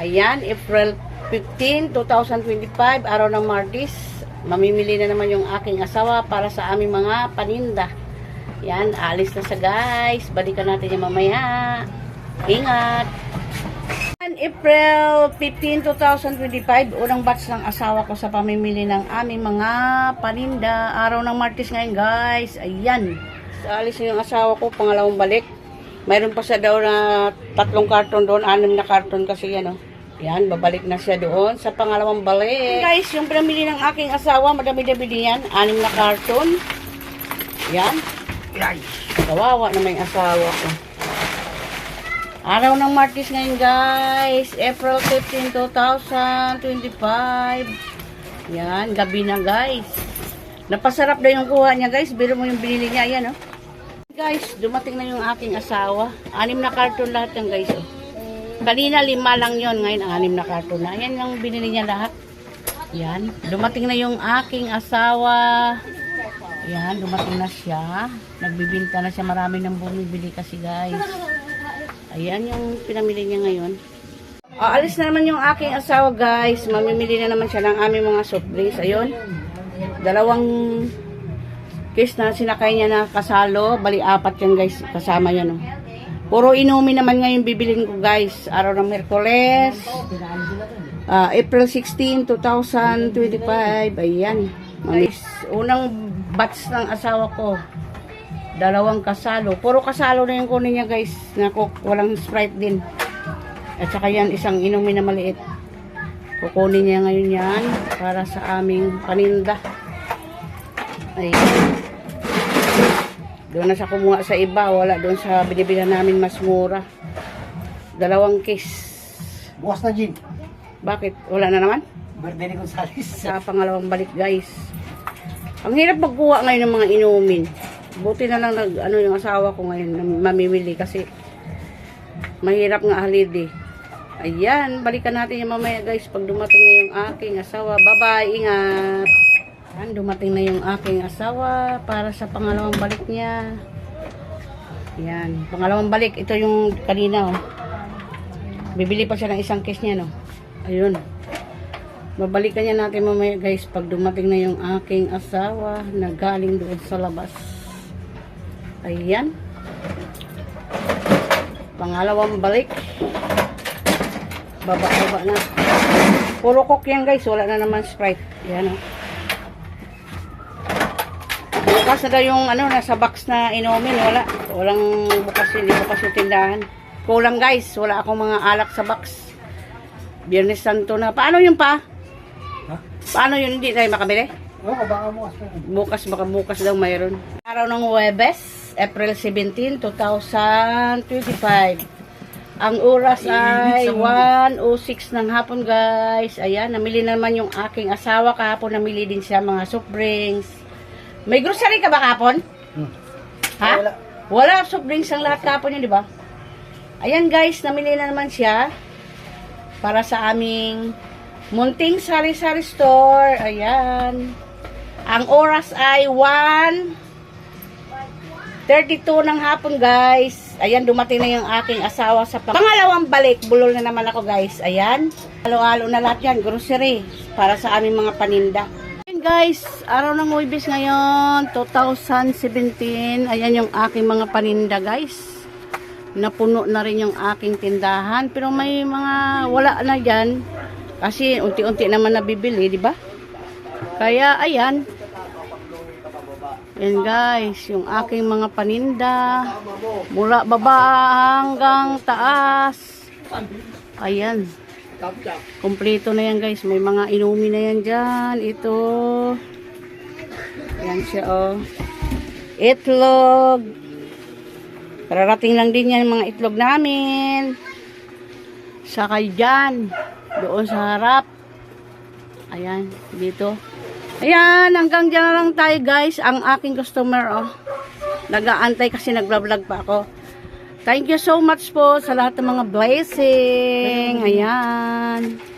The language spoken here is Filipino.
Ayan, April 15, 2025, araw ng Martis. Mamimili na naman yung aking asawa para sa aming mga paninda. Yan, alis na sa guys. Balikan natin yung mamaya. Ingat! April 15, 2025, unang batch ng asawa ko sa pamimili ng aming mga paninda. Araw ng Martis ngayon guys. Ayan. Alis na yung asawa ko, pangalawang balik. Mayroon pa siya daw na tatlong karton doon, anim na karton kasi yan, oh. Yan, babalik na siya doon sa pangalawang balik. Guys, yung pinamili ng aking asawa, madami-dami din yan, anim na karton. Yan. Yan. Kawawa na may asawa ko. Araw ng Martis ngayon, guys. April 15, 2025. Yan, gabi na, guys. Napasarap na yung kuha niya, guys. Biro mo yung binili niya, yan, oh. Guys, dumating na yung aking asawa. Anim na karton lahat yan, guys. Oh. Kanina lima lang yon ngayon anim na karton na. Yan yung binili niya lahat. Yan. Dumating na yung aking asawa. Yan, dumating na siya. Nagbibinta na siya. Marami nang bumibili kasi, guys. Ayan yung pinamili niya ngayon. Aalis na naman yung aking asawa, guys. Mamimili na naman siya ng aming mga soft drinks. Ayun. Dalawang case na sinakay niya na kasalo. Bali, apat yan guys. Kasama yan. Oh. Puro inumin naman ngayon bibilin ko guys. Araw ng Merkules. ah, April 16, 2025. Ayan. Guys, unang batch ng asawa ko. Dalawang kasalo. Puro kasalo na yung kunin niya guys. Naku, walang Sprite din. At saka yan, isang inumin na maliit. Kukunin niya ngayon yan para sa aming paninda. Ayan. Doon na sa kumuha sa iba, wala doon sa binibilan namin mas mura. Dalawang case. Bukas na, Jin. Bakit? Wala na naman? Birthday ni Gonzales. Sa pangalawang balik, guys. Ang hirap magkuha ngayon ng mga inumin. Buti na lang nag, ano yung asawa ko ngayon na mamimili kasi mahirap nga halid eh. Ayan, balikan natin yung mamaya guys pag dumating na yung aking asawa. Bye-bye, ingat! Ayan, dumating na yung aking asawa para sa pangalawang balik niya. Ayan, pangalawang balik. Ito yung kanina oh. Bibili pa siya ng isang case niya no. Ayun. Babalikan niya natin mamaya guys pag dumating na yung aking asawa na galing doon sa labas. Ayan. Pangalawang balik. Baba-baba na. Puro coke yan guys. Wala na naman Sprite. Ayan o. Bukas na daw yung ano, nasa box na inumin. Wala. Walang bukas. Hindi bukas yung tindahan. Kulang guys. Wala akong mga alak sa box. Biyernes Santo na. Paano yun pa? Ha? Paano yun? Hindi tayo makabili? Oo, oh, baka bukas na. Bukas, baka bukas daw mayroon. Araw ng Huwebes, April 17, 2025. Ang oras ay 1.06 ng hapon guys. Ayan, namili na naman yung aking asawa kahapon. Namili din siya mga soft drinks. May grocery ka ba kahapon? Hmm. Ha? Wala. Wala soft drinks ang lahat kahapon yun, di ba? Ayan guys, namili na naman siya para sa aming munting sari-sari store. Ayan. Ang oras ay 1.32 ng hapon guys. Ayan, dumating na yung aking asawa sa pang- pangalawang balik. Bulol na naman ako guys. Ayan. Halo-halo na lahat yan. Grocery. Para sa aming mga paninda. Guys, araw ng Huwebes ngayon, 2017. Ayan yung aking mga paninda guys. Napuno na rin yung aking tindahan. Pero may mga wala na dyan. Kasi unti-unti naman nabibili, di ba? Kaya ayan. Ayan guys, yung aking mga paninda. Mula baba hanggang taas. Ayan. Kompleto na yan guys. May mga inumi na yan dyan. Ito. Ayan siya oh. Itlog. Kararating lang din yan mga itlog namin. Saka dyan. Doon sa harap. Ayan. Dito. Ayan. Hanggang dyan lang tayo guys. Ang aking customer oh. Nag-aantay kasi nagbablog pa ako. Thank you so much po sa lahat ng mga blessing. Ayan.